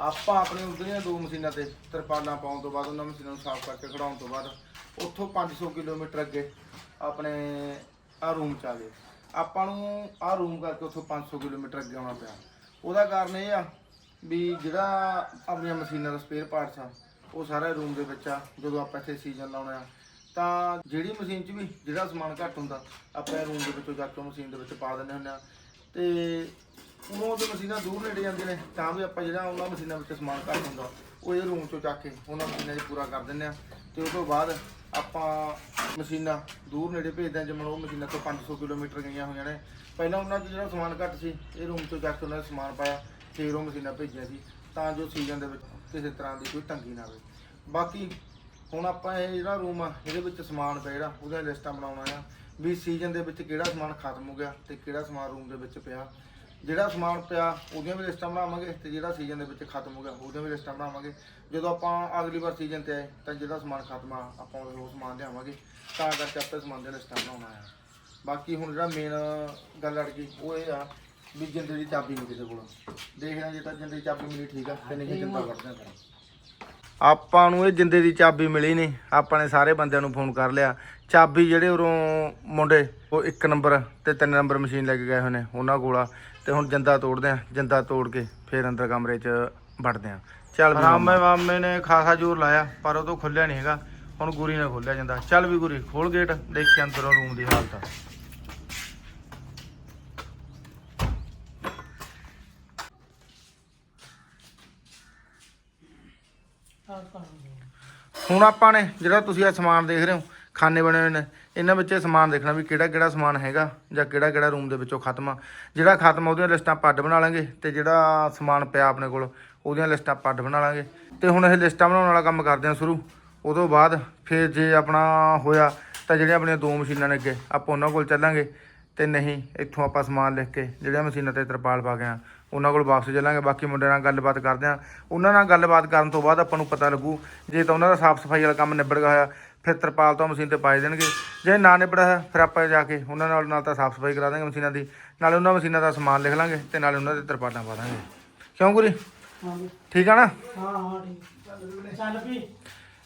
ਆਪਾਂ ਆਪਣੇ ਉਧਰੀਆਂ ਦੋ ਮਸ਼ੀਨਾਂ ਤੇ ਤਰਪਾਲਾਂ ਪਾਉਣ ਤੋਂ ਬਾਅਦ, ਉਹਨਾਂ ਮਸ਼ੀਨਾਂ ਨੂੰ ਸਾਫ਼ ਕਰਕੇ ਖੜਾਉਣ ਤੋਂ ਬਾਅਦ, ਉੱਥੋਂ 500 ਕਿਲੋਮੀਟਰ ਅੱਗੇ ਆਪਣੇ ਆ ਰੂਮ ਚ ਆ ਗਏ। ਆਪਾਂ ਨੂੰ ਆ ਰੂਮ ਕਰਕੇ ਉੱਥੋਂ 500 ਕਿਲੋਮੀਟਰ ਅੱਗੇ ਆਉਣਾ ਪਿਆ। ਉਹਦਾ ਕਾਰਨ ਇਹ ਆ ਵੀ ਜਿਹੜਾ ਆਪਣੀਆਂ ਮਸ਼ੀਨਾਂ ਦਾ ਸਪੇਅਰ ਪਾਰਟਸ ਆ, ਉਹ ਸਾਰਾ ਰੂਮ ਦੇ ਵਿੱਚ ਆ, ਜਦੋਂ ਆਪਾਂ ਇੱਥੇ ਸੀਜ਼ਨ ਲਾਉਣਾ ਆ, ਤਾਂ ਜਿਹੜੀ ਮਸ਼ੀਨ 'ਚ ਵੀ ਜਿਹੜਾ ਸਮਾਨ ਘੱਟ ਹੁੰਦਾ, ਆਪਾਂ ਰੂਮ ਦੇ ਵਿੱਚੋਂ ਜਾ ਕੇ ਮਸ਼ੀਨ ਦੇ ਵਿੱਚ ਪਾ ਦਿੰਦੇ ਹੁੰਦੇ ਆ। ਤੇ ਉਹ ਤੇ ਮਸ਼ੀਨਾਂ ਦੂਰ ਨੇੜੇ ਜਾਂਦੀਆਂ ਨੇ, ਤਾਂ ਵੀ ਆਪਾਂ ਜਿਹੜਾ ਉਹਨਾਂ ਮਸ਼ੀਨਾਂ ਵਿੱਚ ਸਮਾਨ ਘੱਟ ਹੁੰਦਾ, ਉਹ ਇਹ ਰੂਮ 'ਚੋਂ ਚੱਕ ਕੇ ਉਹਨਾਂ ਮਸ਼ੀਨਾਂ 'ਚ ਪੂਰਾ ਕਰ ਦਿੰਦੇ ਆ ਤੇ ਉਸ ਤੋਂ ਬਾਅਦ ਆਪਾਂ ਮਸ਼ੀਨਾਂ ਦੂਰ ਨੇੜੇ ਭੇਜਦੇ ਆ ਜਿਵੇਂ ਉਹ ਮਸ਼ੀਨਾਂ ਤੋਂ 500 ਕਿਲੋਮੀਟਰ ਗਈਆਂ ਹੋਈਆਂ ਨੇ। ਪਹਿਲਾਂ ਉਹਨਾਂ 'ਚ ਜਿਹੜਾ ਸਮਾਨ ਘੱਟ ਸੀ, ਇਹ ਰੂਮ 'ਚੋਂ ਚੱਕ ਕੇ ਉਹਨਾਂ ਨੇ ਸਮਾਨ ਪਾਇਆ, ਫਿਰ ਉਹ ਮਸ਼ੀਨਾਂ ਭੇਜੀਆਂ ਸੀ, ਤਾਂ ਜੋ ਸੀਜ਼ਨ ਦੇ ਵਿੱਚ ਕਿਸੇ ਤਰ੍ਹਾਂ ਦੀ ਕੋਈ ਤੰਗੀ ਨਾ ਆਵੇ। ਬਾਕੀ ਹੁਣ ਆਪਾਂ ਇਹ ਜਿਹੜਾ ਰੂਮ ਆ, ਇਹਦੇ ਵਿੱਚ ਸਮਾਨ ਪਿਆ ਜਿਹੜਾ, ਉਹਦੀਆਂ ਲਿਸਟਾਂ ਬਣਾਉਣਾ ਆ, ਵੀ ਸੀਜ਼ਨ ਦੇ ਵਿੱਚ ਕਿਹੜਾ ਸਮਾਨ ਖਤਮ ਹੋ ਗਿਆ ਤੇ ਕਿਹੜਾ ਸਮਾਨ ਰੂਮ ਦੇ ਵਿੱਚ ਪਿਆ। ਜਿਹੜਾ ਸਮਾਨ ਪਿਆ, ਉਹਦੀਆਂ ਵੀ ਲਿਸਟਾਂ ਬਣਾਵਾਂਗੇ ਤੇ ਜਿਹੜਾ ਸੀਜ਼ਨ ਦੇ ਵਿੱਚ ਖਤਮ ਹੋ ਗਿਆ, ਉਹਦੀਆਂ ਵੀ ਲਿਸਟਾਂ ਬਣਾਵਾਂਗੇ। ਜਦੋਂ ਆਪਾਂ ਅਗਲੀ ਵਾਰ ਸੀਜ਼ਨ ਤੇ ਆਏ, ਤਾਂ ਜਿਹੜਾ ਸਮਾਨ ਖਤਮ ਆ, ਆਪਾਂ ਉਹ ਸਮਾਨ ਲਿਆਵਾਂਗੇ। ਤਾਂ ਕਰਕੇ ਆਪਾਂ ਸਮਾਨ ਦੀਆਂ ਲਿਸਟਾਂ ਬਣਾਉਣਾ ਆ। ਬਾਕੀ ਹੁਣ ਜਿਹੜਾ ਮੇਨ ਗੱਲ ਅੜ ਗਈ, ਉਹ ਇਹ ਆ ਵੀ ਜਿੰਦੇ ਦੀ ਚਾਬੀ ਨਹੀਂ ਕਿਸੇ ਕੋਲ। ਦੇਖਦੇ ਹਾਂ ਜੇ ਤਾਂ ਜਿੰਦੇ ਦੀ ਚਾਬੀ ਮਿਲੀ, ਠੀਕ ਆ, ਤੇ ਨਹੀਂ ਜਿੰਦਾ ਵੜਦੇ ਕਰਾਂ ਆਪਾਂ ਨੂੰ ਇਹ ਜਿੰਦੇ ਦੀ ਚਾਬੀ ਮਿਲੀ ਨਹੀਂ, ਆਪਾਂ ਨੇ ਸਾਰੇ ਬੰਦਿਆਂ ਨੂੰ ਫੋਨ ਕਰ ਲਿਆ। ਚਾਬੀ ਜਿਹੜੇ ਉਰੋਂ ਮੁੰਡੇ, ਉਹ 1 ਨੰਬਰ ਤੇ 3 ਨੰਬਰ ਮਸ਼ੀਨ ਲੈ ਕੇ ਗਏ ਹੋਏ ਨੇ, ਉਹਨਾਂ ਕੋਲ ਆ। ਤੇ ਹੁਣ ਜਿੰਦਾ ਤੋੜਦੇ ਆ ਜਿੰਦਾ ਤੋੜ ਕੇ ਫੇਰ ਅੰਦਰ ਕਮਰੇ 'ਚ ਵੜਦੇ ਆ। ਚੱਲ ਵੀ ਮਾਮੇ। ਮਾਮੇ ਨੇ ਖਾਸਾ ਜ਼ੋਰ ਲਾਇਆ ਪਰ ਉਹ ਤੋਂ ਖੁੱਲਿਆ ਨਹੀਂ ਹੈਗਾ। ਹੁਣ ਗੁਰੀ ਨੇ ਖੋਲਿਆ ਜਾਂਦਾ। ਚੱਲ ਵੀ ਗੁਰੀ ਖੋਲ ਗੇਟ ਦੇਖੀ ਅੰਦਰੋਂ ਰੂਮ ਦੀ ਹਾਲਤ। ਹੁਣ ਆਪਾਂ ਨੇ ਜਿਹੜਾ ਤੁਸੀਂ ਇਹ ਸਮਾਨ ਦੇਖ ਰਹੇ ਹੋ ਖਾਨੇ ਬਣੇ ਹੋਏ ਨੇ ਇਹਨਾਂ ਵਿੱਚ ਇਹ ਸਮਾਨ ਦੇਖਣਾ ਵੀ ਕਿਹੜਾ ਕਿਹੜਾ ਸਮਾਨ ਹੈਗਾ ਜਾਂ ਕਿਹੜਾ ਕਿਹੜਾ ਰੂਮ ਦੇ ਵਿੱਚੋਂ ਖਤਮ ਆ। ਜਿਹੜਾ ਖਤਮ ਆ, ਉਹਦੀਆਂ ਲਿਸਟਾਂ ਅੱਡ ਬਣਾ ਲਾਂਗੇ ਤੇ ਜਿਹੜਾ ਸਮਾਨ ਪਿਆ ਆਪਣੇ ਕੋਲ, ਉਹਦੀਆਂ ਲਿਸਟਾਂ ਅੱਡ ਬਣਾ ਲਾਂਗੇ। ਤੇ ਹੁਣ ਇਹ ਲਿਸਟਾਂ ਬਣਾਉਣ ਵਾਲਾ ਕੰਮ ਕਰਦੇ ਹਾਂ ਸ਼ੁਰੂ। ਉਹ ਤੋਂ ਬਾਅਦ ਫਿਰ ਜੇ ਆਪਣਾ ਹੋਇਆ ਤਾਂ ਜਿਹੜੀਆਂ ਆਪਣੀਆਂ ਦੋ ਮਸ਼ੀਨਾਂ ਨੇ ਅੱਗੇ, ਆਪਾਂ ਉਹਨਾਂ ਕੋਲ ਚੱਲਾਂਗੇ। ਤੇ ਨਹੀਂ, ਇੱਥੋਂ ਆਪਾਂ ਸਮਾਨ ਲਿਖ ਕੇ ਜਿਹੜੀਆਂ ਮਸ਼ੀਨਾਂ ਤੇ ਤਰਪਾਲ ਪਾ ਗਏ ਆ, ਉਹਨਾਂ ਕੋਲ ਵਾਪਸ ਚੱਲਾਂਗੇ। ਬਾਕੀ ਮੁੰਡਿਆਂ ਨਾਲ ਗੱਲਬਾਤ ਕਰਦੇ ਆ ਉਹਨਾਂ ਨਾਲ ਗੱਲਬਾਤ ਕਰਨ ਤੋਂ ਬਾਅਦ ਆਪਾਂ ਨੂੰ ਪਤਾ ਲੱਗੂ, ਜੇ ਤਾਂ ਉਹਨਾਂ ਦਾ ਸਾਫ਼ ਸਫ਼ਾਈ ਵਾਲਾ ਕੰਮ ਨਿਬੜ ਗਿਆ ਹੋਇਆ ਫਿਰ ਤਰਪਾਲ ਤੋਂ ਮਸ਼ੀਨ ਤੇ ਪਾਏ ਦੇਣਗੇ। ਜੇ ਨਾ ਨਿਬੜਿਆ ਹੋਇਆ ਫਿਰ ਆਪਾਂ ਜਾ ਕੇ ਉਹਨਾਂ ਨਾਲ ਨਾਲ ਤਾਂ ਸਾਫ਼ ਸਫ਼ਾਈ ਕਰਾ ਦਾਂਗੇ ਮਸ਼ੀਨਾਂ ਦੀ। ਨਾਲੇ ਉਹਨਾਂ ਮਸ਼ੀਨਾਂ ਦਾ ਸਮਾਨ ਲਿਖ ਲਾਂਗੇ ਤੇ ਨਾਲੇ ਉਹਨਾਂ ਦੇ ਤਰਪਾਲਾਂ ਪਾ ਦਾਂਗੇ। ਕਿਉਂ ਗੁਰੀ। ਠੀਕ ਆ ਨਾ? ਹਾਂ ਹਾਂ ਠੀਕ। ਚੱਲ ਵੀ।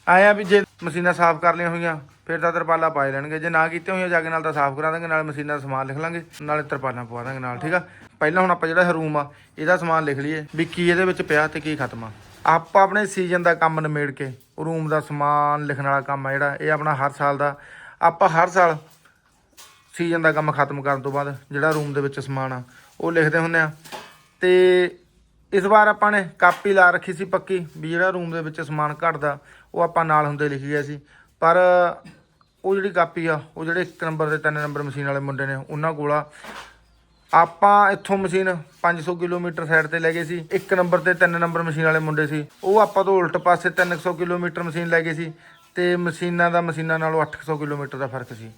ਆਇਆ ਵੀ ਜੇ ਮਸ਼ੀਨਾਂ ਸਾਫ਼ ਕਰ ਲਈਆਂ ਹੋਈਆਂ ਫਿਰ ਤਾਂ ਤਰਪਾਲਾਂ ਪਾਏ ਲੈਣਗੇ ਜੇ ਨਾ ਕੀਤੀਆਂ ਹੋਈਆਂ ਜਾ ਕੇ ਨਾਲ ਤਾਂ ਸਾਫ਼ ਕਰਾ ਦਾਂਗੇ ਨਾਲੇ ਮਸ਼ੀਨਾਂ ਦਾ ਸਮਾਨ ਲਿਖ ਲਾਂਗੇ ਨਾਲੇ ਤਰਪਾਲਾਂ ਪਵਾ ਦਾਂਗੇ ਨਾਲ ਠੀਕ ਆ? ਪਹਿਲਾਂ ਹੁਣ ਆਪਾਂ ਜਿਹੜਾ ਰੂਮ ਆ ਇਹਦਾ ਸਮਾਨ ਲਿਖ ਲਈਏ ਵੀ ਕੀ ਇਹਦੇ ਵਿੱਚ ਪਿਆ ਤੇ ਕੀ ਖਤਮ ਆ। ਆਪਾਂ ਆਪਣੇ ਸੀਜ਼ਨ ਦਾ ਕੰਮ ਨਿਮੇੜ ਕੇ ਰੂਮ ਦਾ ਸਮਾਨ ਲਿਖਣ ਵਾਲਾ ਕੰਮ ਆ ਜਿਹੜਾ, ਇਹ ਆਪਣਾ ਹਰ ਸਾਲ ਦਾ, ਆਪਾਂ ਹਰ ਸਾਲ ਸੀਜ਼ਨ ਦਾ ਕੰਮ ਖਤਮ ਕਰਨ ਤੋਂ ਬਾਅਦ ਜਿਹੜਾ ਰੂਮ ਦੇ ਵਿੱਚ ਸਮਾਨ ਆ, ਉਹ ਲਿਖਦੇ ਹੁੰਦੇ ਆ। ਤੇ ਇਸ ਵਾਰ ਆਪਾਂ ਨੇ ਕਾਪੀ ਲਾ ਰੱਖੀ ਸੀ ਪੱਕੀ, ਵੀ ਜਿਹੜਾ ਰੂਮ ਦੇ ਵਿੱਚ ਸਮਾਨ ਘਟਦਾ, ਉਹ ਆਪਾਂ ਨਾਲ ਹੁੰਦੇ ਲਿਖੀ ਗਿਆ ਸੀ ਪਰ ਉਹ ਜਿਹੜੀ ਕਾਪੀ ਆ, ਉਹ ਜਿਹੜੇ 1 ਨੰਬਰ ਤੇ 3 ਨੰਬਰ ਮਸ਼ੀਨ ਵਾਲੇ ਮੁੰਡੇ ਨੇ, ਉਹਨਾਂ ਕੋਲ ਆ। ਆਪਾਂ ਇੱਥੋਂ ਮਸ਼ੀਨ 500 ਕਿਲੋਮੀਟਰ ਸਾਈਡ ਤੇ ਲੈ ਗਏ ਸੀ। ਇੱਕ ਨੰਬਰ ਤੇ ਤਿੰਨ ਨੰਬਰ ਮਸ਼ੀਨ ਵਾਲੇ ਮੁੰਡੇ ਸੀ। ਉਹ ਆਪਾਂ ਤੋਂ ਉਲਟ ਪਾਸੇ 300 ਕਿਲੋਮੀਟਰ ਮਸ਼ੀਨ ਲੈ ਗਏ ਸੀ ਤੇ ਮਸ਼ੀਨਾਂ ਦਾ ਮਸ਼ੀਨਾਂ ਨਾਲੋਂ 800 ਕਿਲੋਮੀਟਰ ਦਾ ਫ਼ਰਕ ਸੀ।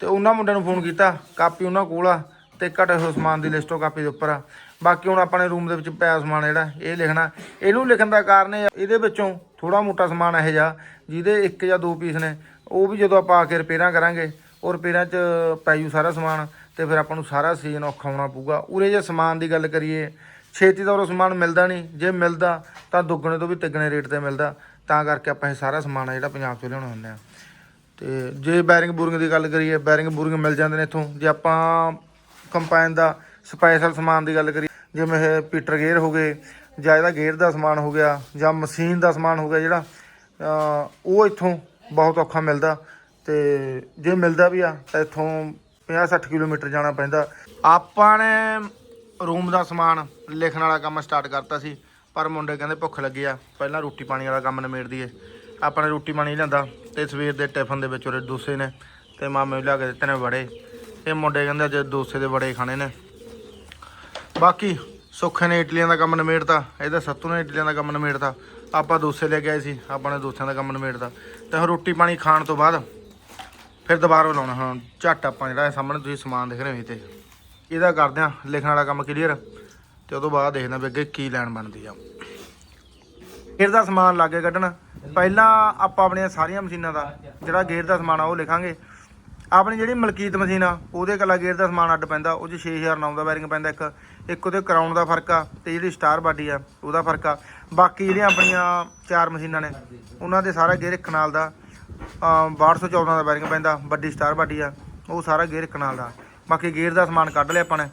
ਤੇ ਉਹਨਾਂ ਮੁੰਡਿਆਂ ਨੂੰ ਫੋਨ ਕੀਤਾ, ਕਾਪੀ ਉਹਨਾਂ ਕੋਲ ਆ ਤੇ ਘਟੇ ਹੋਏ ਸਮਾਨ ਦੀ ਲਿਸਟ ਉਹ ਕਾਪੀ ਦੇ ਉੱਪਰ ਆ। ਬਾਕੀ ਹੁਣ ਆਪਾਂ ਨੇ ਰੂਮ ਦੇ ਵਿੱਚ ਪਿਆ ਸਮਾਨ ਜਿਹੜਾ, ਇਹ ਲਿਖਣਾ। ਇਹਨੂੰ ਲਿਖਣ ਦਾ ਕਾਰਨ ਇਹ ਇਹਦੇ ਵਿੱਚੋਂ ਥੋੜਾ ਮੋਟਾ ਸਮਾਨ ਇਹੋ ਜਿਹਾ, ਜਿਹਦੇ ਇੱਕ ਜਾਂ ਦੋ ਪੀਸ ਨੇ, ਉਹ ਵੀ ਜਦੋਂ ਆਪਾਂ ਆ ਕੇ ਰਿਪੇਅਰਾਂ ਕਰਾਂਗੇ, ਉਹ ਰਿਪੇਅਰਾਂ 'ਚ ਪੈ ਜੂ ਸਾਰਾ ਸਮਾਨ। ਤੇ ਫਿਰ ਆਪਾਂ ਨੂੰ ਸਾਰਾ ਸੀਜ਼ਨ ਔਖਾ ਹੋਣਾ ਪਊਗਾ। ਉਰੇ ਜੇ ਸਮਾਨ ਦੀ ਗੱਲ ਕਰੀਏ, ਛੇਤੀ ਤਾਂ ਉਹ ਸਮਾਨ ਮਿਲਦਾ ਨਹੀਂ। ਜੇ ਮਿਲਦਾ, ਤਾਂ ਦੁੱਗਣੇ ਤੋਂ ਵੀ ਤਿੱਗਣੇ ਰੇਟ ਤੇ ਮਿਲਦਾ। ਤਾਂ ਕਰਕੇ ਆਪਾਂ ਇਹ ਸਾਰਾ ਸਮਾਨ ਆ ਜਿਹੜਾ ਪੰਜਾਬ 'ਚੋਂ ਲਿਆਉਣਾ ਹੁੰਦੇ ਆ। ਤੇ ਜੇ ਬੈਰਿੰਗ ਬੂਰਿੰਗ ਦੀ ਗੱਲ ਕਰੀਏ, ਬੈਰਿੰਗ ਬੂਰਿੰਗ ਮਿਲ ਜਾਂਦੇ ਨੇ ਇੱਥੋਂ। ਜੇ ਆਪਾਂ ਕੰਪਾਈਨ ਦਾ ਸਪੈਸ਼ਲ ਸਮਾਨ ਦੀ ਗੱਲ ਕਰੀਏ, ਜਿਵੇਂ ਇਹ ਪੀਟਰ ਗੇਅਰ ਹੋ ਗਏ, ਜਾਂ ਇਹਦਾ ਗੇਅਰ ਦਾ ਸਮਾਨ ਹੋ ਗਿਆ, ਜਾਂ ਮਸ਼ੀਨ ਦਾ ਸਮਾਨ ਹੋ ਗਿਆ ਜਿਹੜਾ ਉਹ ਇੱਥੋਂ ਬਹੁਤ ਔਖਾ ਮਿਲਦਾ। ਤੇ ਜੇ ਮਿਲਦਾ ਵੀ ਆ, ਤਾਂ ਇੱਥੋਂ 50-60 ਕਿਲੋਮੀਟਰ ਜਾਣਾ ਪੈਂਦਾ। ਆਪਾਂ ਨੇ ਰੂਮ ਦਾ ਸਮਾਨ ਲਿਖਣ ਵਾਲਾ ਕੰਮ ਸਟਾਰਟ ਕਰਤਾ ਸੀ, ਪਰ ਮੁੰਡੇ ਕਹਿੰਦੇ ਭੁੱਖ ਲੱਗੀ ਆ, ਪਹਿਲਾਂ ਰੋਟੀ ਪਾਣੀ ਵਾਲਾ ਕੰਮ ਨਿਮੇੜ ਦਈਏ। ਆਪਾਂ ਨੇ ਰੋਟੀ ਪਾਣੀ ਲਿਆਂਦਾ ਤੇ ਸਵੇਰ ਦੇ ਟਿਫਨ ਦੇ ਵਿੱਚ ਉਹਦੇ ਡੋਸੇ ਨੇ ਤੇ ਮਾਮੇ ਨੂੰ ਲਿਆ ਕੇ ਦਿੱਤੇ ਨੇ ਵੜੇ। ਇਹ ਮੁੰਡੇ ਕਹਿੰਦੇ ਅੱਜ ਡੋਸੇ ਦੇ ਵੜੇ ਖਾਣੇ ਨੇ। ਬਾਕੀ ਸੁੱਖੇ ਨੇ ਇਡਲੀਆਂ ਦਾ ਕੰਮ ਨਿਮੇੜਤਾ ਇਹਦਾ ਸੱਤੂ ਨੇ ਇਡਲੀਆਂ ਦਾ ਕੰਮ ਨਿਮੇੜਤਾ। ਆਪਾਂ ਡੋਸੇ ਲੈ ਕੇ ਆਏ ਸੀ, ਆਪਾਂ ਨੇ ਡੋਸਿਆਂ ਦਾ ਕੰਮ ਨਿਮੇੜਤਾ। ਤੇ ਹੁਣ ਰੋਟੀ ਪਾਣੀ ਖਾਣ ਤੋਂ ਬਾਅਦ ਫਿਰ ਦੁਬਾਰਾ ਲਾਉਣਾ, ਹੁਣ ਝੱਟ ਆਪਾਂ ਜਿਹੜਾ ਸਾਹਮਣੇ ਤੁਸੀਂ ਸਮਾਨ ਦੇਖ ਰਹੇ ਹੋ ਇਹ ਤੇ ਇਹਦਾ ਕਰਦੇ ਆ ਲਿਖਣ ਵਾਲਾ ਕੰਮ ਕਲੀਅਰ ਤੇ ਉਹ ਤੋਂ ਬਾਅਦ ਦੇਖਦੇ ਆ ਵੀ ਅੱਗੇ ਕੀ ਲੈਣ ਬਣਦੀ ਆ। ਗੇਅਰ ਦਾ ਸਮਾਨ ਲਾਗੇ ਕੱਢਣ। ਪਹਿਲਾਂ ਆਪਾਂ ਆਪਣੀਆਂ ਸਾਰੀਆਂ ਮਸ਼ੀਨਾਂ ਦਾ, ਜਿਹੜਾ ਗੇਅਰ ਦਾ ਸਮਾਨ ਆ ਉਹ ਲਿਖਾਂਗੇ। ਆਪਣੀ ਜਿਹੜੀ ਮਲਕੀਤ ਮਸ਼ੀਨ ਆ, ਉਹਦੇ ਕੱਲਾ ਗੇਅਰ ਦਾ ਸਮਾਨ ਅੱਡ ਪੈਂਦਾ। ਉਹ 'ਚ 6000 9 ਦਾ ਬੈਰਿੰਗ ਪੈਂਦਾ ਇੱਕ। ਇੱਕ ਉਹਦੇ ਕਰਾਉਣ ਦਾ ਫ਼ਰਕ ਆ ਤੇ ਜਿਹੜੀ ਸਟਾਰ ਬਾਡੀ ਆ, ਉਹਦਾ ਫ਼ਰਕ ਆ। ਬਾਕੀ ਜਿਹੜੀਆਂ ਆਪਣੀਆਂ ਚਾਰ ਮਸ਼ੀਨਾਂ ਨੇ, ਉਹਨਾਂ ਦੇ ਸਾਰਾ ਗੇਅਰ ਇੱਕ ਨਾਲ ਦਾ। 1214 ਦਾ ਬੈਰਿੰਗ ਪੈਂਦਾ, ਵੱਡੀ ਸਟਾਰ ਬਾਡੀ ਆ, ਉਹ ਸਾਰਾ ਗੇਅਰ ਕਨਾਲ ਦਾ। ਬਾਕੀ ਗੇਅਰ ਦਾ ਸਮਾਨ ਕੱਢ ਲਿਆ ਆਪਾਂ ਨੇ।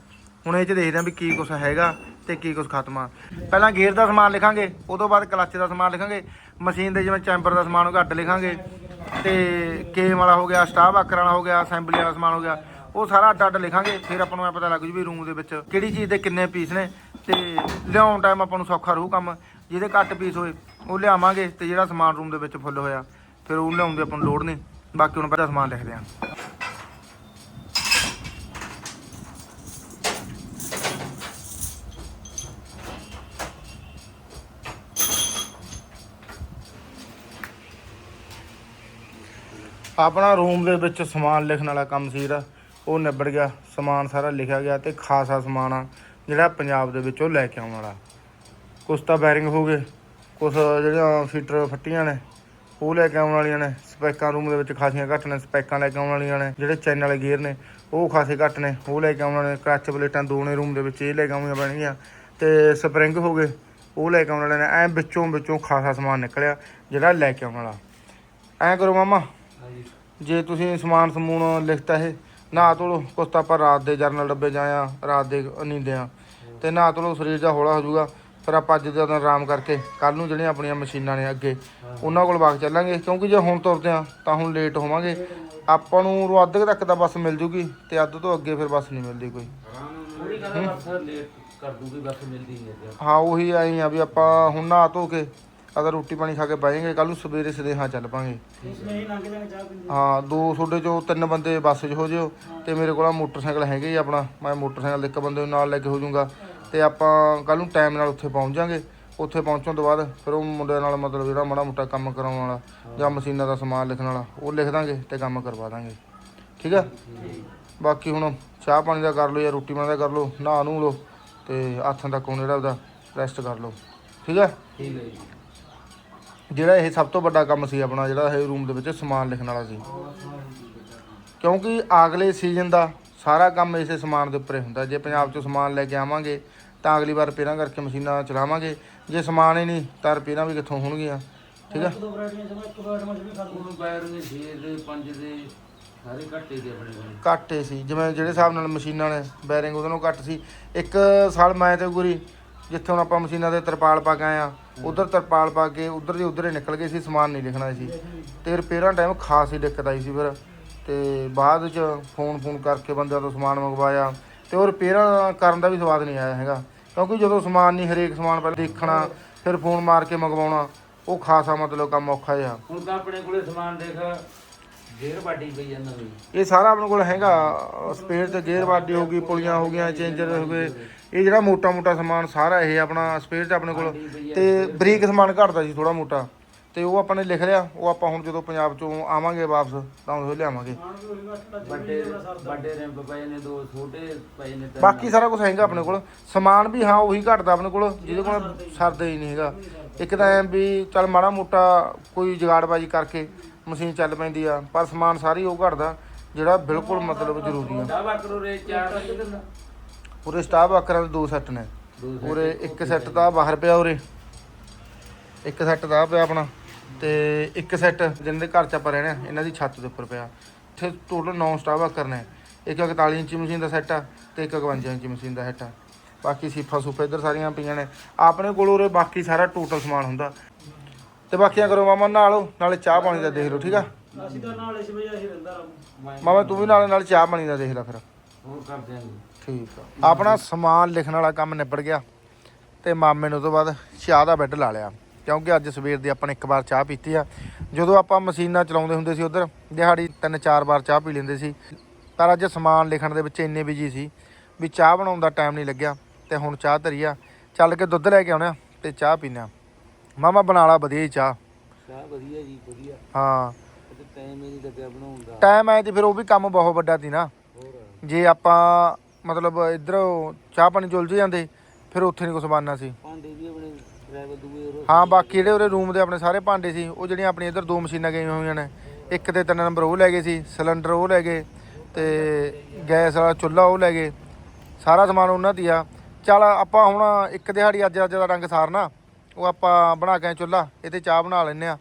ਹੁਣ ਇਹ 'ਚ ਦੇਖਦੇ ਆ ਵੀ ਕੀ ਕੁਝ ਹੈਗਾ ਤੇ ਕੀ ਕੁਝ ਖਤਮ ਆ। ਪਹਿਲਾਂ ਗੇਅਰ ਦਾ ਸਮਾਨ ਲਿਖਾਂਗੇ ਉਸ ਤੋਂ ਬਾਅਦ ਕਲੱਚ ਦਾ ਸਮਾਨ ਲਿਖਾਂਗੇ, ਮਸ਼ੀਨ ਦੇ ਜਿਵੇਂ ਚੈਂਬਰ ਦਾ ਸਮਾਨ ਉਹ ਅੱਡ ਲਿਖਾਂਗੇ, ਤੇ ਕੇਮ ਵਾਲਾ ਹੋ ਗਿਆ ਸਟਾਫ ਆਕਰ ਵਾਲਾ ਹੋ ਗਿਆ, ਅਸੈਂਬਲੀ ਵਾਲਾ ਸਮਾਨ ਹੋ ਗਿਆ, ਉਹ ਸਾਰਾ ਅੱਡ ਅੱਡ ਲਿਖਾਂਗੇ, ਫਿਰ ਆਪਾਂ ਨੂੰ ਇਹ ਪਤਾ ਲੱਗ ਜੂ ਵੀ ਰੂਮ ਦੇ ਵਿੱਚ ਕਿਹੜੀ ਚੀਜ਼ ਦੇ ਕਿੰਨੇ ਪੀਸ ਨੇ, ਤੇ ਲਿਆਉਣ ਟਾਈਮ ਆਪਾਂ ਨੂੰ ਸੌਖਾ ਰਹੂ ਕੰਮ, ਜਿਹਦੇ ਘੱਟ ਪੀਸ ਹੋਏ, ਉਹ ਲਿਆਵਾਂਗੇ, ਤੇ ਜਿਹੜਾ ਸਮਾਨ ਰੂਮ ਦੇ ਵਿੱਚ ਫੁੱਲ ਹੋਇਆ। ਫਿਰ ਉਹ ਲਿਆਉਣ ਦੀ ਆਪਾਂ ਨੂੰ ਲੋੜ ਨਹੀਂ। ਬਾਕੀ ਹੁਣ ਪਹਿਲਾਂ ਸਮਾਨ ਲਿਖਦੇ ਆਂ। ਆਪਣਾ ਰੂਮ ਦੇ ਵਿੱਚ ਸਮਾਨ ਲਿਖਣ ਵਾਲਾ ਕੰਮ ਸੀ ਜਿਹੜਾ, ਉਹ ਨਿਬੜ ਗਿਆ। ਸਮਾਨ ਸਾਰਾ ਲਿਖਿਆ ਗਿਆ ਤੇ ਖਾਸਾ ਸਮਾਨ ਆ, ਜਿਹੜਾ ਪੰਜਾਬ ਦੇ ਵਿੱਚ ਉਹ ਲੈ ਕੇ ਆਉਣ ਵਾਲਾ। ਕੁਛ ਤਾਂ ਬੈਰਿੰਗ ਹੋ ਗਏ, ਕੁਛ ਜਿਹੜੀਆਂ ਫੀਟਰ ਫੱਟੀਆਂ ਨੇ ਉਹ ਲੈ ਕੇ ਆਉਣ ਵਾਲੀਆਂ ਨੇ। ਸਪੈਕਾਂ ਰੂਮ ਦੇ ਵਿੱਚ ਖਾਸੀਆਂ ਘੱਟ ਨੇ ਸਪੈਕਾਂ ਲੈ ਕੇ ਆਉਣ ਵਾਲੀਆਂ ਨੇ ਜਿਹੜੇ ਚੈਨ ਵਾਲੇ ਗੇਅਰ ਨੇ ਉਹ ਖਾਸੇ ਘੱਟ ਨੇ। ਉਹ ਲੈ ਕੇ ਆਉਣ ਵਾਲੇ ਨੇ ਕਲੱਚ ਪਲੇਟਾਂ ਦੋ ਨੇ ਰੂਮ ਦੇ ਵਿੱਚ ਇਹ ਲੈ ਕੇ ਆਉਣੀਆਂ ਪੈਣਗੀਆਂ। ਤੇ ਸਪਰਿੰਗ ਹੋ ਗਏ ਉਹ ਲੈ ਕੇ ਆਉਣ ਵਾਲੇ ਨੇ। ਐ ਵਿੱਚੋਂ ਵਿੱਚੋਂ ਖਾਸਾ ਸਮਾਨ ਨਿਕਲਿਆ ਜਿਹੜਾ ਲੈ ਕੇ ਆਉਣ ਵਾਲਾ। ਐਂ ਕਰੋ ਮਾਮਾ ਜੇ ਤੁਸੀਂ ਸਮਾਨ ਸਮੂਨ ਲਿਖਤਾ ਇਹ ਨਾ ਤੋਲੋ ਕੁਛ ਤਾਂ ਆਪਾਂ ਰਾਤ ਦੇ ਜਰਨਲ ਡੱਬੇ ਜਾਇਆ ਰਾਤ ਦੇ ਨੀਂਦੇ ਆ ਤੇ ਨਾ ਤੋਲੋ ਸਰੀਰ ਦਾ ਹੌਲਾ ਹੋ ਜਾਊਗਾ। ਫਿਰ ਆਪਾਂ ਅੱਜ ਦੇ ਦਿਨ ਆਰਾਮ ਕਰਕੇ ਕੱਲ ਨੂੰ ਜਿਹੜੀਆਂ ਆਪਣੀਆਂ ਮਸ਼ੀਨਾਂ ਨੇ ਅੱਗੇ ਉਹਨਾਂ ਕੋਲ ਵਾਕ ਚੱਲਾਂਗੇ। ਕਿਉਂਕਿ ਜੇ ਹੁਣ ਤੁਰਦੇ ਆ ਤਾਂ ਹੁਣ ਲੇਟ ਹੋਵਾਂਗੇ। ਆਪਾਂ ਨੂੰ ਉਰੋਂ ਅੱਧ ਕੁ ਤੱਕ ਤਾਂ ਬੱਸ ਮਿਲ ਜੂਗੀ ਤੇ ਅੱਧ ਤੋਂ ਅੱਗੇ ਫਿਰ ਬੱਸ ਨਹੀਂ ਮਿਲਦੀ ਕੋਈ। ਥੋੜੀ ਕਹਿੰਦਾ ਬਸ ਲੇਟ ਕਰ ਦੂਗੀ ਬਸ ਮਿਲਦੀ ਨਹੀਂ ਹੈ ਹਾਂ ਉਹੀ ਆਈ ਆ ਵੀ ਆਪਾਂ ਹੁਣ ਨਹਾ ਧੋ ਕੇ ਅਗਰ ਰੋਟੀ ਪਾਣੀ ਖਾ ਕੇ ਬਹਿ ਕੱਲ ਨੂੰ ਸਵੇਰੇ ਸਦੇਹਾਂ ਚੱਲ ਪਾਂਗੇ। ਹਾਂ ਦੋ ਤੁਹਾਡੇ ਚੋਂ ਤਿੰਨ ਬੰਦੇ ਬੱਸ 'ਚ ਹੋ ਜਿਓ ਤੇ ਮੇਰੇ ਕੋਲ ਮੋਟਰਸਾਈਕਲ ਹੈਗੇ ਹੀ ਆਪਣਾ। ਮੈਂ ਮੋਟਰਸਾਈਕਲ ਦੇ ਇੱਕ ਬੰਦੇ ਨੂੰ ਨਾਲ ਲੈ ਕੇ ਹੋ ਜਾਊਂਗਾ। ਤੇ ਆਪਾਂ ਕੱਲ ਨੂੰ ਟਾਈਮ ਨਾਲ ਉੱਥੇ ਪਹੁੰਚ ਜਾਾਂਗੇ। ਉੱਥੇ ਪਹੁੰਚਣ ਤੋਂ ਬਾਅਦ ਫਿਰ ਉਹ ਮੁੰਡਿਆਂ ਨਾਲ ਮਤਲਬ ਜਿਹੜਾ ਮਾੜਾ ਮੋਟਾ ਕੰਮ ਕਰਾਉਣ ਵਾਲਾ ਜਾਂ ਮਸ਼ੀਨਾਂ ਦਾ ਸਮਾਨ ਲਿਖਣ ਵਾਲਾ ਉਹ ਲਿਖ ਦਾਂਗੇ ਤੇ ਕੰਮ ਕਰਵਾ ਦਾਂਗੇ। ਠੀਕ ਆ? ਬਾਕੀ ਹੁਣ ਚਾਹ ਪਾਣੀ ਦਾ ਕਰ ਲਓ ਜਾਂ ਰੋਟੀ ਪਾਣੀ ਦਾ ਕਰ ਲਓ ਨਹਾ ਨੂੰ ਲਓ ਤੇ ਹੱਥਾਂ ਤੱਕ ਹੁਣ ਜਿਹੜਾ ਉਹਦਾ ਰੈਸਟ ਕਰ ਲਓ। ਠੀਕ ਆ? ਠੀਕ ਹੈ ਜੀ। ਜਿਹੜਾ ਇਹ ਸਭ ਤੋਂ ਵੱਡਾ ਕੰਮ ਸੀ ਆਪਣਾ ਜਿਹੜਾ ਇਹ ਰੂਮ ਦੇ ਵਿੱਚ ਸਮਾਨ ਲਿਖਣ ਵਾਲਾ ਸੀ। ਕਿਉਂਕਿ ਅਗਲੇ ਸੀਜ਼ਨ ਦਾ ਸਾਰਾ ਕੰਮ ਇਸੇ ਸਮਾਨ ਦੇ ਉੱਪਰ ਹੀ ਹੁੰਦਾ। ਜੇ ਪੰਜਾਬ ਚੋਂ ਸਮਾਨ ਲੈ ਕੇ ਆਵਾਂਗੇ, ਤਾਂ ਅਗਲੀ ਵਾਰ ਰਿਪੇਅਰਾਂ ਕਰਕੇ ਮਸ਼ੀਨਾਂ ਚਲਾਵਾਂਗੇ। ਜੇ ਸਮਾਨ ਹੀ ਨਹੀਂ, ਤਾਂ ਰਿਪੇਅਰਾਂ ਵੀ ਕਿੱਥੋਂ ਹੋਣਗੀਆਂ? ਠੀਕ ਆ? ਇੱਕ ਦੋ ਵੈਰਾਈਟੀਆਂ ਜਿਵੇਂ ਇੱਕ ਵੈਰਾਈਟੀ ਮੈਂ ਜਿਹੜੀ ਖਾ ਉਹਨੂੰ ਪੈਰ ਨੇ 6 ਦੇ 5 ਦੇ ਸਾਰੇ ਘੱਟੇ ਦੇ ਆਪਣੇ ਕੋਲ ਘੱਟ ਹੀ ਸੀ। ਜਿਵੇਂ ਜਿਹੜੇ ਹਿਸਾਬ ਨਾਲ ਮਸ਼ੀਨਾਂ ਨੇ ਬੈਰਿੰਗ ਉਹਦੇ ਨਾਲੋਂ ਘੱਟ ਸੀ। ਇੱਕ ਸਾਲ ਮੈਂ ਤੇ ਗੁਰੀ ਜਿੱਥੇ ਹੁਣ ਆਪਾਂ ਮਸ਼ੀਨਾਂ ਦੇ ਤਰਪਾਲ ਪਾ ਕੇ ਆਏ ਆ, ਉਧਰ ਤਰਪਾਲ ਪਾ ਕੇ ਉਧਰ ਦੇ ਉਧਰ ਹੀ ਨਿਕਲ ਗਏ ਸੀ, ਸਮਾਨ ਨਹੀਂ ਲਿਖਣਾ ਸੀ। ਤੇ ਰਿਪੇਅਰਾਂ ਟਾਈਮ ਖਾਸ ਹੀ ਦਿੱਕਤ ਆਈ ਸੀ ਫਿਰ। ਤੇ ਬਾਅਦ ਚ ਫੋਨ ਫੋਨ ਕਰਕੇ ਬੰਦਿਆਂ ਤੋਂ ਸਮਾਨ ਮੰਗਵਾਇਆ ਤੇ ਉਹ ਰਿਪੇਅਰਾਂ ਕਰਨ ਦਾ ਵੀ ਸਵਾਦ ਨਹੀਂ ਆਇਆ ਹੈਗਾ। ਕਿਉਂਕਿ ਜਦੋਂ ਸਮਾਨ ਨਹੀਂ ਹਰੇਕ ਸਮਾਨ ਪਹਿਲਾਂ ਦੇਖਣਾ ਫਿਰ ਫੋਨ ਮਾਰ ਕੇ ਮੰਗਵਾਉਣਾ ਉਹ ਖਾਸਾ ਮਤਲਬ ਕੰਮ ਔਖਾ ਜਿਹਾ। ਹੁਣ ਤਾਂ ਆਪਣੇ ਕੋਲੇ ਸਮਾਨ ਦੇਖ ਗੇਅਰ ਬਾਡੀ ਪਈ ਜਾਂਦਾ ਵੀ ਇਹ ਸਾਰਾ ਆਪਣੇ ਕੋਲ ਹੈਗਾ ਸਪੇਅਰ ਤੇ ਗੇਅਰ ਬਾਡੀ ਹੋ ਗਈ ਪੁਲੀਆਂ ਹੋ ਗਈਆਂ ਚੇਂਜਰ ਹੋ ਗਏ ਇਹ ਜਿਹੜਾ ਮੋਟਾ ਮੋਟਾ ਸਮਾਨ ਸਾਰਾ ਇਹ ਆਪਣਾ ਸਪੇਅਰ ਤੇ ਆਪਣੇ ਕੋਲ ਤੇ ਬਰੀਕ ਸਮਾਨ ਘਟਦਾ ਸੀ ਥੋੜਾ ਮੋਟਾ। ਤੇ ਉਹ ਆਪਾਂ ਨੇ ਲਿਖ ਲਿਆ ਉਹ ਆਪਾਂ ਹੁਣ ਜਦੋਂ ਪੰਜਾਬ ਚੋਂ ਆਵਾਂਗੇ ਵਾਪਸ ਤਾਂ ਉਹ ਲਿਆਵਾਂਗੇ। ਵੱਡੇ ਵੱਡੇ ਰੈਂਪ ਪਏ ਨੇ ਦੋ ਛੋਟੇ ਪਏ ਨੇ ਤਿੰਨ। ਬਾਕੀ ਸਾਰਾ ਕੁਝ ਹੈਗਾ ਆਪਣੇ ਕੋਲ। ਸਮਾਨ ਵੀ ਹਾਂ ਉਹੀ ਘਟਦਾ ਆਪਣੇ ਕੋਲ ਜਿਹਦੇ ਕੋਲ ਸਰਦਾ ਹੀ ਨਹੀਂ ਹੈਗਾ। ਇੱਕ ਤਾਂ ਐ ਵੀ ਚੱਲ ਮਾੜਾ ਮੋਟਾ ਕੋਈ ਜਗਾੜਬਾਜੀ ਕਰਕੇ ਮਸ਼ੀਨ ਚੱਲ ਪੈਂਦੀ ਆ ਪਰ ਸਮਾਨ ਸਾਰੀ ਉਹ ਘਟਦਾ ਜਿਹੜਾ ਬਿਲਕੁਲ ਮਤਲਬ ਜ਼ਰੂਰੀ ਆ। ਦਾਵਾ ਕਰੋ ਰੇ ਚਾਰ ਦਾ ਕਿੰਨਾ ਪੂਰੇ ਸਟਾਫ ਆਕਰਾਂ ਦੇ ਦੋ ਸੈੱਟ ਨੇ। ਦੋ ਉਰੇ ਇੱਕ ਸੈੱਟ ਤਾਂ ਬਾਹਰ ਪਿਆ ਉਰੇ। ਇੱਕ ਸੈੱਟ ਦਾ ਪਿਆ ਆਪਣਾ। ਤੇ ਇੱਕ ਸੈੱਟ ਜਿਹਨਾਂ ਦੇ ਘਰ ਚ ਆਪਾਂ ਰਹਿਣਾ ਇਹਨਾਂ ਦੀ ਛੱਤ ਦੇ ਉੱਪਰ ਪਿਆ। ਇੱਥੇ ਟੋਟਲ 9 ਸਟਾਫ ਆਕਰ ਨੇ ਇੱਕ 41 ਇੰਚੀ ਮਸ਼ੀਨ ਦਾ ਸੈੱਟ ਆ ਤੇ ਇੱਕ 51 ਇੰਚੀ ਮਸ਼ੀਨ ਦਾ ਸੈੱਟ ਆ। ਬਾਕੀ ਸੀਫਾ ਸੂਫਾ ਇੱਧਰ ਸਾਰੀਆਂ ਪਈਆਂ ਨੇ। ਆਪਣੇ ਕੋਲ ਉਰੇ ਬਾਕੀ ਸਾਰਾ ਟੋਟਲ ਸਮਾਨ ਹੁੰਦਾ। ਤੇ ਬਾਕੀਆਂ ਕਰੋ ਮਾਮਾ ਨਾਲ ਨਾਲੇ ਚਾਹ ਪਾਣੀ ਦਾ ਦੇਖ ਲਓ ਠੀਕ ਆ? ਅਸੀਂ ਤਾਂ ਨਾਲ ਇਸ ਵਜ੍ਹਾ ਹੀ ਰਹਿੰਦਾ ਰਹੂੰ ਮਾਮਾ ਤੂੰ ਵੀ ਨਾਲੇ ਨਾਲ ਚਾਹ ਪਾਣੀ ਦਾ ਦੇਖ ਲੈ ਫਿਰ। ਹੋਰ ਕਰ ਦਿਆਂਗੇ ਠੀਕ ਆ। ਆਪਣਾ ਸਮਾਨ ਲਿਖਣ ਵਾਲਾ ਕੰਮ ਨਿਬੜ ਗਿਆ। ਤੇ ਮਾਮੇ ਨੂੰ ਉਹ ਤੋਂ ਬਾਅਦ ਚਾਹ ਦਾ ਬੈੱਡ ਲਾ ਲਿਆ। ਕਿਉਂਕਿ ਅੱਜ ਸਵੇਰ ਦੀ ਆਪਾਂ ਨੇ ਇੱਕ ਵਾਰ ਚਾਹ ਪੀਤੀ ਆ। ਜਦੋਂ ਆਪਾਂ ਮਸ਼ੀਨਾਂ ਚਲਾਉਂਦੇ ਹੁੰਦੇ ਸੀ ਉਧਰ ਦਿਹਾੜੀ ਤਿੰਨ ਚਾਰ ਵਾਰ ਚਾਹ ਪੀ ਲੈਂਦੇ ਸੀ। ਪਰ ਅੱਜ ਸਮਾਨ ਲਿਖਣ ਦੇ ਵਿੱਚ ਇੰਨੇ ਬਿਜ਼ੀ ਸੀ ਵੀ ਚਾਹ ਬਣਾਉਣ ਦਾ ਟਾਈਮ ਨਹੀਂ ਲੱਗਿਆ ਤੇ ਹੁਣ ਚਾਹ ਧਰੀ ਆ। ਚੱਲ ਕੇ ਦੁੱਧ ਲੈ ਕੇ ਆਉਣਾ ਤੇ ਚਾਹ ਪੀਣਾ ਮਾਮਾ ਬਣਾ ਲਾ ਵਧੀਆ ਚਾਹ। ਚਾਹ ਵਧੀਆ ਜੀ ਵਧੀਆ। ਹਾਂ। ਟਾਈਮ ਹੀ ਨਹੀਂ ਲੱਗਿਆ ਬਣਾਉਣ ਦਾ। ਟਾਈਮ ਆਏ ਤੇ ਫਿਰ ਉਹ ਵੀ ਕੰਮ ਬਹੁਤ ਵੱਡਾ ਸੀ ਨਾ। ਜੇ ਆਪਾਂ ਮਤਲਬ ਇਧਰੋਂ ਚਾਹ ਪਾਣੀ ਚੁਲਝ ਜਾਂਦੇ ਫਿਰ ਉੱਥੇ ਨਹੀਂ ਕੁਛ ਬਣਨਾ ਸੀ। ਭਾਂਡੇ ਵੀ ਹਾਂ, ਬਾਕੀ ਜਿਹੜੇ ਉਹਦੇ ਰੂਮ ਦੇ ਆਪਣੇ ਸਾਰੇ ਭਾਂਡੇ ਸੀ, ਉਹ ਜਿਹੜੀਆਂ ਆਪਣੀ ਇੱਧਰ ਦੋ ਮਸ਼ੀਨਾਂ ਗਈਆਂ ਹੋਈਆਂ ਨੇ, ਇੱਕ ਤੇ ਤਿੰਨ ਨੰਬਰ ਉਹ ਲੈ ਗਏ ਸੀ ਸਿਲੰਡਰ ਉਹ ਲੈ ਗਏ, ਤੇ ਗੈਸ ਵਾਲਾ ਚੁੱਲ੍ਹਾ ਉਹ ਲੈ ਗਏ, ਸਾਰਾ ਸਮਾਨ ਉਹਨਾਂ ਦੀ ਆ। ਚੱਲ ਆਪਾਂ ਹੁਣ ਇੱਕ ਦਿਹਾੜੀ ਅੱਜ ਅੱਜ ਦਾ ਰੰਗ ਸਾਰਨਾ, ਉਹ ਆਪਾਂ ਬਣਾ ਕੇ ਚੁੱਲ੍ਹਾ, ਇਹ ਤੇ ਚਾਹ ਬਣਾ ਲੈਨੇ ਆ,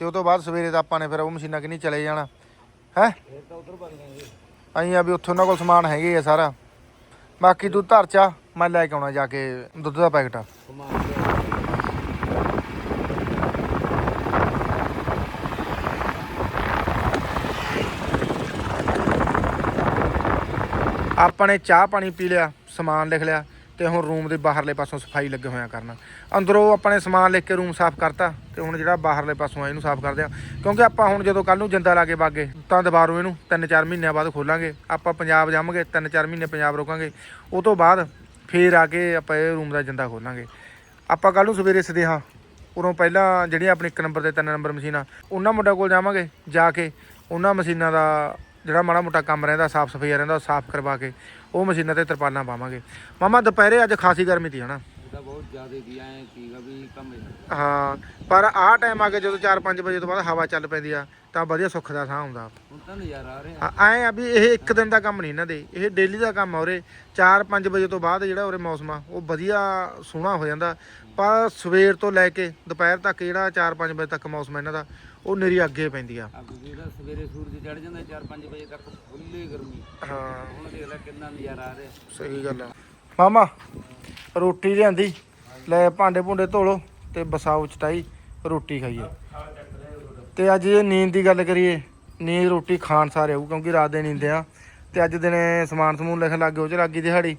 ਤੇ ਉਹ ਤੋਂ ਬਾਅਦ ਸਵੇਰੇ ਤਾਂ ਆਪਾਂ ਨੇ ਫਿਰ ਉਹ ਮਸ਼ੀਨਾਂ ਕਿੰਨੀ ਚਲੇ ਜਾਣਾ, ਹੈ? ਅਸੀਂ ਆ ਵੀ ਉੱਥੇ ਉਹਨਾਂ ਕੋਲ ਸਮਾਨ ਹੈਗੇ ਆ ਸਾਰਾ। ਬਾਕੀ ਤੂੰ ਧਰ ਚਾ ਮੈਂ ਲੈ ਕੇ ਆਉਣਾ ਜਾ ਕੇ ਦੁੱਧ ਦਾ ਪੈਕਟ। ਆਪਾਂ ਨੇ ਚਾਹ ਪਾਣੀ ਪੀ ਲਿਆ, ਸਮਾਨ ਲਿਖ ਲਿਆ ਤੇ ਹੁਣ ਰੂਮ ਦੇ ਬਾਹਰਲੇ ਪਾਸੋਂ ਸਫ਼ਾਈ ਲੱਗੇ ਹੋਇਆ ਕਰਨਾ। ਅੰਦਰੋਂ ਆਪਾਂ ਨੇ ਸਮਾਨ ਲਿਖ ਕੇ ਰੂਮ ਸਾਫ਼ ਕਰਤਾ ਤੇ ਹੁਣ ਜਿਹੜਾ ਬਾਹਰਲੇ ਪਾਸੋਂ ਆ, ਇਹਨੂੰ ਸਾਫ਼ ਕਰਦੇ ਆ। ਕਿਉਂਕਿ ਆਪਾਂ ਹੁਣ ਜਦੋਂ ਕੱਲ ਨੂੰ ਜਿੰਦਾ ਲਾ ਕੇ ਬਾਗੇ, ਤਾਂ ਦੁਬਾਰਾ ਇਹਨੂੰ 3-4 ਮਹੀਨਿਆਂ ਬਾਅਦ ਖੋਲਾਂਗੇ। ਆਪਾਂ ਪੰਜਾਬ ਜਾਵਾਂਗੇ 3-4 ਮਹੀਨੇ ਪੰਜਾਬ ਰੋਕਾਂਗੇ। ਉਹ ਤੋਂ ਬਾਅਦ ਫੇਰ ਆ ਕੇ ਆਪਾਂ ਇਹ ਰੂਮ ਦਾ ਜਿੰਦਾ ਖੋਲਾਂਗੇ। ਆਪਾਂ ਕੱਲ ਨੂੰ ਸਵੇਰੇ ਸਦੇਹਾ ਉਰੋਂ ਪਹਿਲਾਂ ਜਿਹੜੀਆਂ ਆਪਣੀ ਇੱਕ ਨੰਬਰ ਤੇ ਤਿੰਨ ਨੰਬਰ ਮਸ਼ੀਨਾਂ, ਉਹਨਾਂ ਮੁੰਡਾ ਕੋਲ ਜਾਵਾਂਗੇ ਜਾ ਕੇ, ਉਹਨਾਂ ਮਸ਼ੀਨਾਂ ਦਾ ਜਿਹੜਾ ਮਾੜਾ ਮੋਟਾ ਕੰਮ ਰਹਿੰਦਾ ਸਾਫ਼ ਸਫ਼ਾਈ ਰਹਿੰਦਾ ਉਹ ਸਾਫ਼ ਕਰਵਾ ਕੇ ਉਹ ਮਸ਼ੀਨਾਂ ਤੇ ਤਰਪਾਲਾਂ ਪਾਵਾਂਗੇ। ਮਾਮਾ ਦੁਪਹਿਰੇ ਅੱਜ ਖਾਸੀ ਗਰਮੀ ਤੀ ਹਨਾ? ਇਹਦਾ ਬਹੁਤ ਜ਼ਿਆਦਾ ਦੀ ਐ ਸੀਗਾ ਵੀ ਕੰਮ ਹੈ ਹਾਂ ਪਰ ਆਹ ਟਾਈਮ ਆ ਕੇ ਜਦੋਂ 4-5 ਵਜੇ ਤੋਂ ਬਾਅਦ ਹਵਾ ਚੱਲ ਪੈਂਦੀ ਆ। ਤਾਂ ਵਧੀਆ ਸੁੱਖ ਦਾ ਸਾਹ ਹੁੰਦਾ। ਹੁਣ ਤਾਂ ਨਜ਼ਾਰਾ ਆ ਰਿਹਾ। ਐ ਆ ਵੀ ਇਹ ਇੱਕ ਦਿਨ ਦਾ ਕੰਮ ਨਹੀਂ ਇਹਨਾਂ ਦੇ। ਇਹ ਡੇਲੀ ਦਾ ਕੰਮ ਆ ਉਰੇ। 4-5 ਵਜੇ ਤੋਂ ਬਾਅਦ ਜਿਹੜਾ ਉਰੇ ਮੌਸਮ ਆ ਉਹ ਵਧੀਆ ਸੋਹਣਾ ਹੋ ਜਾਂਦਾ। ਪਰ ਸਵੇਰ ਤੋਂ ਲੈ ਕੇ ਦੁਪਹਿਰ ਤੱਕ ਜਿਹੜਾ 4-5 ਵਜੇ ਤੱਕ ਮੌਸਮ ਇਹਨਾਂ ਦਾ ਉਹ ਨੇਰੀ ਅੱਗੇ ਪੈਂਦੀ ਆ। ਅੱਗ ਜਿਹੜਾ ਸਵੇਰੇ ਸੂਰਜ ਚੜ ਜਾਂਦਾ 4-5 ਵਜੇ ਤੱਕ ਫੁੱਲੀ ਗਰਮੀ। ਹਾਂ। ਹੁਣ ਦੇਖ ਲੈ ਕਿੰਨਾ ਨਜ਼ਾਰਾ ਆ ਰਿਹਾ। ਸਹੀ ਗੱਲ ਆ। ਮਾਮਾ ਰੋਟੀ ਲਿਆਂਦੀ। ਲੈ ਭਾਂਡੇ ਭੁੰਡੇ ਧੋ ਲੋ ਤੇ ਬਸਾਓ ਚਟਾਈ ਰੋਟੀ ਖਾਈਏ। ਤੇ ਅੱਜ ਜੇ ਨੀਂਦ ਦੀ ਗੱਲ ਕਰੀਏ ਨੀਂਦ ਰੋਟੀ ਖਾਣ ਸਾਰੇ ਆਊ ਕਿਉਂਕਿ ਰਾਤ ਦੇ ਨੀਂਦੇ ਆ। ਤੇ ਅੱਜ ਦਿਨੇ ਸਮਾਨ ਸਮੂਨ ਲਿਖਣ ਲੱਗੇ ਉਹ ਚ ਲੱਗੀ ਦਿਹਾੜੀ।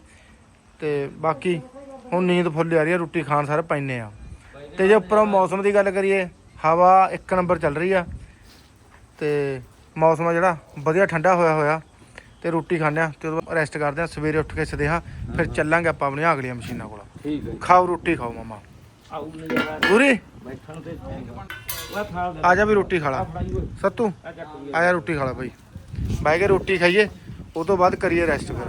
ਤੇ ਬਾਕੀ ਹੁਣ ਨੀਂਦ ਫੁੱਲ ਆ ਰਹੀ ਹੈ ਰੋਟੀ ਖਾਣ ਸਾਰੇ ਪੈਨੇ ਆ। ਤੇ ਜੇ ਉੱਪਰੋਂ ਮੌਸਮ ਦੀ ਗੱਲ ਕਰੀਏ ਹਵਾ ਇੱਕ ਨੰਬਰ ਚੱਲ ਰਹੀ ਆ। ਤੇ ਮੌਸਮ ਆ ਜਿਹੜਾ ਵਧੀਆ ਠੰਡਾ ਹੋਇਆ ਹੋਇਆ। ਤੇ ਰੋਟੀ ਖਾਂਦੇ ਆ ਤੇ ਉਦੋਂ ਰੈਸਟ ਕਰਦੇ ਆ ਸਵੇਰੇ ਉੱਠ ਕੇ ਸਦੇਹਾ ਫਿਰ ਚੱਲਾਂਗੇ ਆਪਾਂ ਆਪਣੀਆਂ ਅਗਲੀਆਂ ਮਸ਼ੀਨਾਂ ਕੋਲ। ਠੀਕ ਹੈ ਖਾਓ ਰੋਟੀ ਖਾਓ ਮਾਮਾ। ਆਉ ਨਜ਼ਾਰਾ ਪੂਰੀ? ਬੈਠਣ ਤੇ ਉਹ ਥਾਲ ਦੇ ਆ ਜਾ ਵੀ ਰੋਟੀ ਖਾ ਲਾ। ਸੱਤੂ, ਆ ਜਾ ਰੋਟੀ ਖਾ ਲਾ ਭਾਈ ਬਾਈ ਕੇ ਰੋਟੀ ਖਾਈਏ, ਉਹ ਤੋਂ ਬਾਅਦ ਕਰੀਏ ਰੈਸਟ ਫਿਰ।